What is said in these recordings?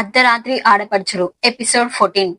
అర్ధరాత్రి ఆడపడుచులు. Episode fourteen.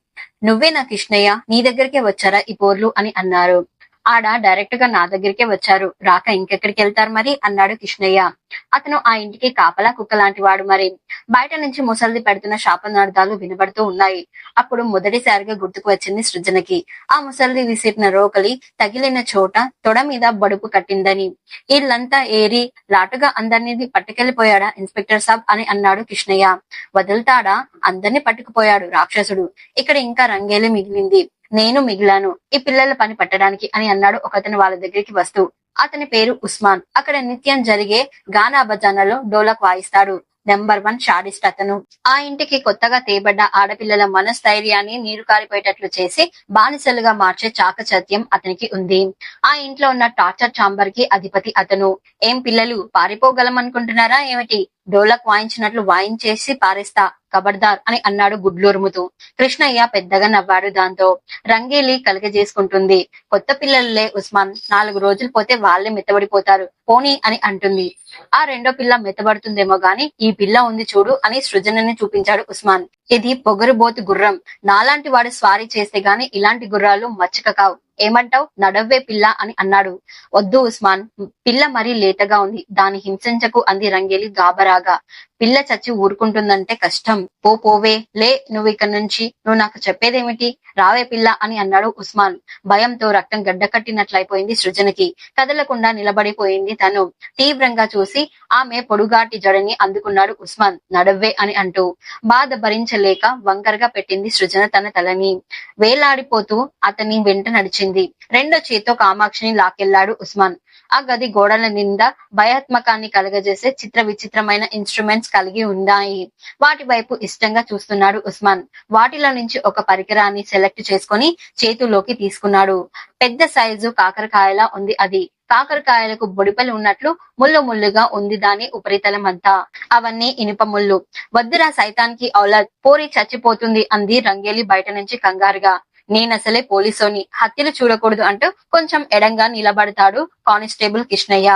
నువ్వే నా కృష్ణయ్య నీ దగ్గరికే వచ్చారా ఈ పోర్లు అని అన్నారు. ఆడ డైరెక్ట్గా నా దగ్గరికే వచ్చారు. రాక ఇంకెక్కడికి వెళ్తారు మరి? అన్నాడు కృష్ణయ్య. అతను ఆ ఇంటికి కాపలా కుక్క లాంటి వాడు మరి. బయట నుంచి ముసలిది పెడుతున్న శాపనార్థాలు వినబడుతూ ఉన్నాయి. అప్పుడు మొదటిసారిగా గుర్తుకు వచ్చింది సృజనకి. ఆ ముసలిది విసిరిన రోకలి తగిలిన చోట తొడ మీద బడుపు కట్టిందని. ఇల్లంతా ఏరి లాటుగా అందరినీ పట్టుకెళ్ళిపోయాడా ఇన్స్పెక్టర్ సాబ్ అని అన్నాడు కృష్ణయ్య. వదులుతాడా? అందరినీ పట్టుకుపోయాడు రాక్షసుడు. ఇక్కడ ఇంకా రంగేలి మిగిలింది. నేను మిగిలాను. ఈ పిల్లల పని పట్టడానికి అని అన్నాడు ఒకతను వాళ్ళ దగ్గరికి వస్తూ. అతని పేరు ఉస్మాన్. అక్కడ నిత్యం జరిగే గానా భజనలో డోలక్ వాయిస్తాడు. నెంబర్ వన్ షాడిస్ట్ అతను. ఆ ఇంటికి కొత్తగా తేబడ్డ ఆడపిల్లల మనస్థైర్యాన్ని నీరు కారిపోయేటట్లు చేసి బానిసలుగా మార్చే చాకచత్యం అతనికి ఉంది. ఆ ఇంట్లో ఉన్న టార్చర్ చాంబర్కి అధిపతి అతను. ఏం పిల్లలు పారిపోగలం అనుకుంటున్నారా ఏమిటి? డోలక్ వాయించినట్లు వాయించేసి పారేస్తా. కబర్దార్ అని అన్నాడు గుడ్లూరుముతూ. కృష్ణయ్య పెద్దగా నవ్వాడు దాంతో. రంగేలి కలగజేసుకుంటుంది. కొత్త పిల్లలే ఉస్మాన్. నాలుగు రోజులు పోతే వాళ్ళే మెత్తబడిపోతారు. పోనీ అని అంటుంది. ఆ రెండో పిల్ల మెత్తబడుతుందేమో గాని ఈ పిల్ల ఉంది చూడు అని సృజనని చూపించాడు ఉస్మాన్. ఇది పొగరుబోతు గుర్రం. నాలాంటి వాడు స్వారీ చేస్తే గాని ఇలాంటి గుర్రాలు మచ్చక కావు. ఏమంటావ్? నడవ్వే పిల్ల అని అన్నాడు. వద్దు ఉస్మాన్ పిల్ల మరీ లేతగా ఉంది. దాని హింసించకు అంది రంగేలి గాబరాగా పిల్ల చచ్చి ఊరుకుంటుందంటే కష్టం. పో పోవే లే నువ్వు ఇక్కడ నుంచి. నువ్వు నాకు చెప్పేదేమిటి? రావే పిల్ల అని అన్నాడు ఉస్మాన్. భయంతో రక్తం గడ్డకట్టినట్లయిపోయింది సృజనకి. కదలకుండా నిలబడిపోయింది తను. తీవ్రంగా చూసి ఆమె పొడుగాటి జడని అందుకున్నాడు ఉస్మాన్. నడవ్వే అని అంటూ బాధ భరించలేక వంకరగా పెట్టింది సృజన తన తలని. వేలాడిపోతూ అతని వెంట నడిచింది. రెండో చేతితో కామాక్షిని లాకెళ్ళాడు ఉస్మాన్. ఆ గది గోడల నిండా భయాత్మకాన్ని కలగజేసే చిత్ర విచిత్రమైన ఇన్స్ట్రుమెంట్స్ కలిగి ఉన్నాయి. వాటి వైపు ఇష్టంగా చూస్తున్నాడు ఉస్మాన్. వాటిలో నుంచి ఒక పరికరాన్ని సెలెక్ట్ చేసుకొని చేతుల్లోకి తీసుకున్నాడు. పెద్ద సైజు కాకరకాయలా ఉంది అది. కాకరకాయలకు బొడిపలు ఉన్నట్లు ముళ్ళు ముళ్ళుగా ఉంది దాని ఉపరితలం అంతా అవన్నీ ఇనుప ముళ్ళు. వద్దురా సైతానికి ఔలాద్ పోరి చచ్చిపోతుంది అంది రంగేలి బయట నుంచి కంగారుగా. నేనసలే పోలీసోని. హత్యలు చూడకూడదు అంటూ కొంచెం ఎడంగా నిలబడతాడు కానిస్టేబుల్ కృష్ణయ్య.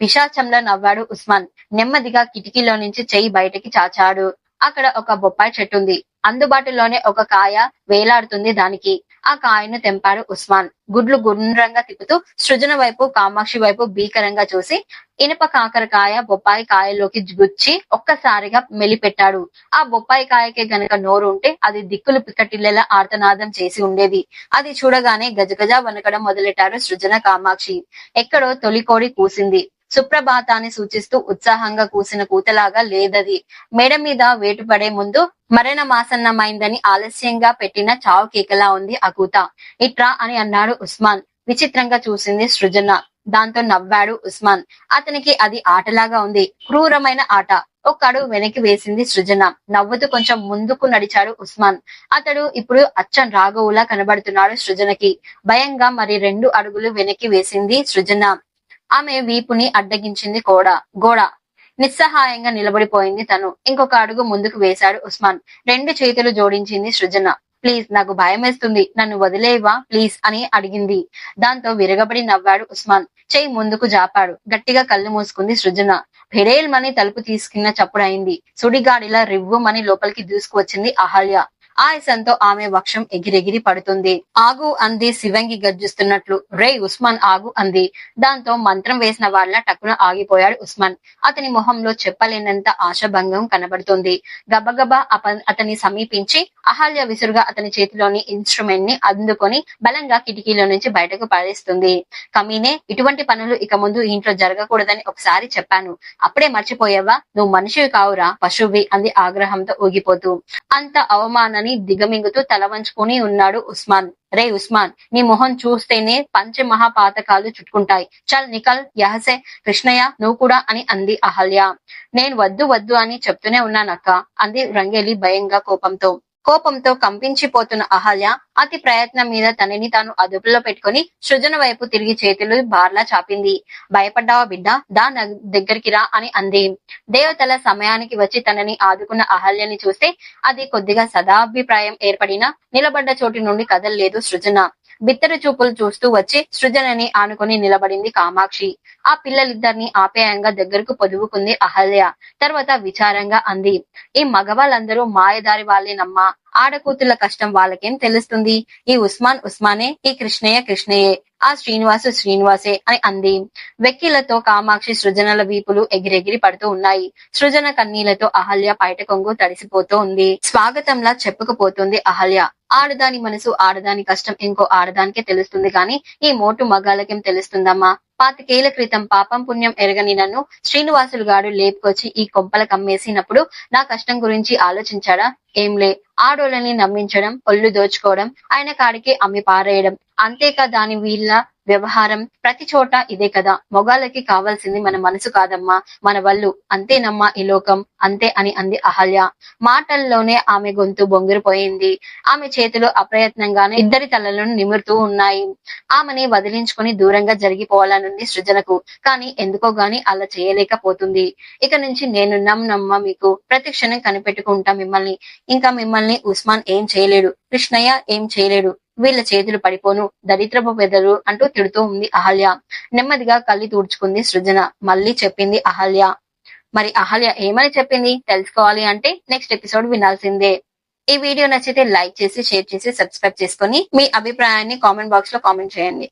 పిశాచంలో నవ్వాడు ఉస్మాన్. నెమ్మదిగా కిటికీలో నుంచి చెయ్యి బయటకి చాచాడు. అక్కడ ఒక బొప్పాయి చెట్టు ఉంది అందుబాటులోనే ఒక కాయ వేలాడుతుంది దానికి. ఆ కాయను తెంపాడు ఉస్మాన్. గుడ్లు గుండ్రంగా తిప్పుతూ సృజన వైపు కామాక్షి వైపు భీకరంగా చూసి ఇనుప కాకరకాయ బొప్పాయి కాయలోకి గుచ్చి ఒక్కసారిగా మెలిపెట్టాడు. ఆ బొప్పాయి కాయకే గనక నోరు ఉంటే అది దిక్కులు పిక్కటిల్లెలా ఆర్తనాదం చేసి ఉండేది. అది చూడగానే గజగజ వనకడం మొదలెట్టారు సృజన కామాక్షి. ఎక్కడో తొలికోడి కూసింది. సుప్రభాతాన్ని సూచిస్తూ ఉత్సాహంగా కూసిన కూతలాగా లేదది. మేడ మీద వేటుపడే ముందు మరణ మాసన్నమైందని ఆలస్యంగా పెట్టిన చావు కేకలా ఉంది ఆ కూత. ఇట్రా అని అన్నాడు ఉస్మాన్. విచిత్రంగా చూసింది సృజన. దాంతో నవ్వాడు ఉస్మాన్. అతనికి అది ఆటలాగా ఉంది. క్రూరమైన ఆట. ఒక్కడు వెనక్కి వేసింది సృజన. నవ్వుతూ కొంచెం ముందుకు నడిచాడు ఉస్మాన్. అతడు ఇప్పుడు అచ్చం రాఘవులా కనబడుతున్నాడు సృజనకి. భయంగా మరి రెండు అడుగులు వెనక్కి వేసింది సృజన. ఆమె వీపుని అడ్డగించింది గోడ. గోడ. నిస్సహాయంగా నిలబడిపోయింది తను. ఇంకొక అడుగు ముందుకు వేశాడు ఉస్మాన్. రెండు చేతులు జోడించింది సృజన. ప్లీజ్ నాకు భయం వేస్తుంది నన్ను వదిలేవా? ప్లీజ్ అని అడిగింది. దాంతో విరగబడి నవ్వాడు ఉస్మాన్. చెయ్యి ముందుకు జాపాడు. గట్టిగా కళ్ళు మూసుకుంది సృజన. భిడేల్మని తలుపు తీసుకున్న చప్పుడైంది. సుడిగాడిలా రివ్వుమని లోపలికి దూసుకువచ్చింది అహల్య. ఆయాసంతో ఆమె వక్షం ఎగిరెగిరి పడుతుంది. ఆగు అంది శివంగి గర్జిస్తున్నట్లు. రే ఉస్మాన్ ఆగు అంది. దాంతో మంత్రం వేసిన వాళ్ళ టక్కున ఆగిపోయాడు ఉస్మాన్. అతని మొహంలో చెప్పలేనంత ఆశాభంగం కనబడుతుంది. గబగబా అతని సమీపించి అహల్య విసురుగా అతని చేతిలోని ఇన్స్ట్రుమెంట్ని అందుకొని బలంగా కిటికీలో నుంచి బయటకు పడేస్తుంది కమీనే ఇటువంటి పనులు ఇక ముందు ఇంట్లో జరగకూడదని ఒకసారి చెప్పాను. అప్పుడే మర్చిపోయావా? నువ్వు మనిషివి కావురా పశువి అంది ఆగ్రహంతో ఊగిపోతూ. అంత అవమానం అవమానాన్ని దిగమింగుతూ తల వంచుకొని ఉన్నాడు ఉస్మాన్. రే ఉస్మాన్ నీ మొహం చూస్తేనే పంచ మహాపాతకాలు చుట్టుకుంటాయి. చల్ నికల్ యహసే కృష్ణయ్య నువ్వు కూడా అని అంది అహల్య. నేను వద్దు వద్దు అని చెప్తూనే ఉన్నానక్క అంది రంగేలి భయంగా కోపంతో. కోపంతో కంపించిపోతున్న అహల్య అతి ప్రయత్నం మీద తనని తాను అదుపులో పెట్టుకొని సృజన వైపు తిరిగి చేతులు బార్లా చాపింది. భయపడ్డావా బిడ్డ? దా దగ్గరికి రా అని అంది. దేవతల సమయానికి వచ్చి తనని ఆదుకున్న అహల్యని చూస్తే అది కొద్దిగా సదాభిప్రాయం ఏర్పడినా నిలబడ్డ చోటి నుండి కదలలేదు సృజన. బిత్తర చూపులు చూస్తూ వచ్చి సృజనని ఆనుకొని నిలబడింది కామాక్షి. ఆ పిల్లలిద్దరిని ఆప్యాయంగా దగ్గరకు పొదువుకుంది అహల్య. తర్వాత విచారంగా అంది ఈ మగవాళ్ళందరూ మాయదారి వాళ్ళేనమ్మా. ఆడకూతుల కష్టం వాళ్ళకేం తెలుస్తుంది? ఈ ఉస్మాన్ ఉస్మానే ఈ కృష్ణయ్య కృష్ణయ్యే ఆ శ్రీనివాసు శ్రీనివాసే అని అంది. వెక్కిలతో కామాక్షి సృజనల వీపులు ఎగిరెగిరి పడుతూ ఉన్నాయి. సృజన కన్నీళ్ళతో అహల్య పైట కొంగు తడిసిపోతూ ఉంది. స్వాగతంలా చెప్పుకుపోతుంది అహల్య. ఆడదాని మనసు ఆడదాని కష్టం ఇంకో ఆడదానికే తెలుస్తుంది కానీ ఈ మోటు మగాలకేం తెలుస్తుందమ్మా? పాతికేళ్ళ క్రితం పాపం పుణ్యం ఎరగని నన్ను శ్రీనివాసులు గాడు లేపుకొచ్చి ఈ కొంపల కమ్మేసినప్పుడు నా కష్టం గురించి ఆలోచించాడా? ఏంలే ఆడోళ్ళని నమ్మించడం ఒళ్ళు దోచుకోవడం ఆయన కాడికి అమ్మి పారేయడం. అంతేకా దాని వీళ్ళ వ్యవహారం ప్రతి చోట ఇదే కదా. మొగాళ్ళకి కావాల్సింది మన మనసు కాదమ్మా మన వల్లు. అంతేనమ్మా ఈ లోకం. అంతే అని అంది అహల్య. మాటల్లోనే ఆమె గొంతు బొంగిరిపోయింది. ఆమె చేతులు అప్రయత్నంగానే ఇద్దరి తలలను నిమురుతూ ఉన్నాయి. ఆమెని వదిలించుకుని దూరంగా జరిగిపోవాలనుంది సృజనకు. కానీ ఎందుకో గాని అలా చేయలేకపోతుంది. ఇక నుంచి నేను నమ్మ మీకు ప్రతి క్షణం కనిపెట్టుకుంటా మిమ్మల్ని. ఇంకా మిమ్మల్ని ఉస్మాన్ ఏం చేయలేడు. కృష్ణయ్య ఏం చేయలేడు. వీళ్ళ చేతులు పడిపోను దరిద్రపు పెదరు అంటూ తిడుతూ ఉంది అహల్య. నెమ్మదిగా కళ్ళు తూడ్చుకుంది సృజన. మళ్ళీ చెప్పింది అహల్య. మరి అహల్య ఏమని చెప్పింది? తెలుసుకోవాలి అంటే నెక్స్ట్ ఎపిసోడ్ వినాల్సిందే. ఈ వీడియో నచ్చితే లైక్ చేసి షేర్ చేసి సబ్స్క్రైబ్ చేసుకొని మీ అభిప్రాయాన్ని కామెంట్ బాక్స్లో కామెంట్ చేయండి.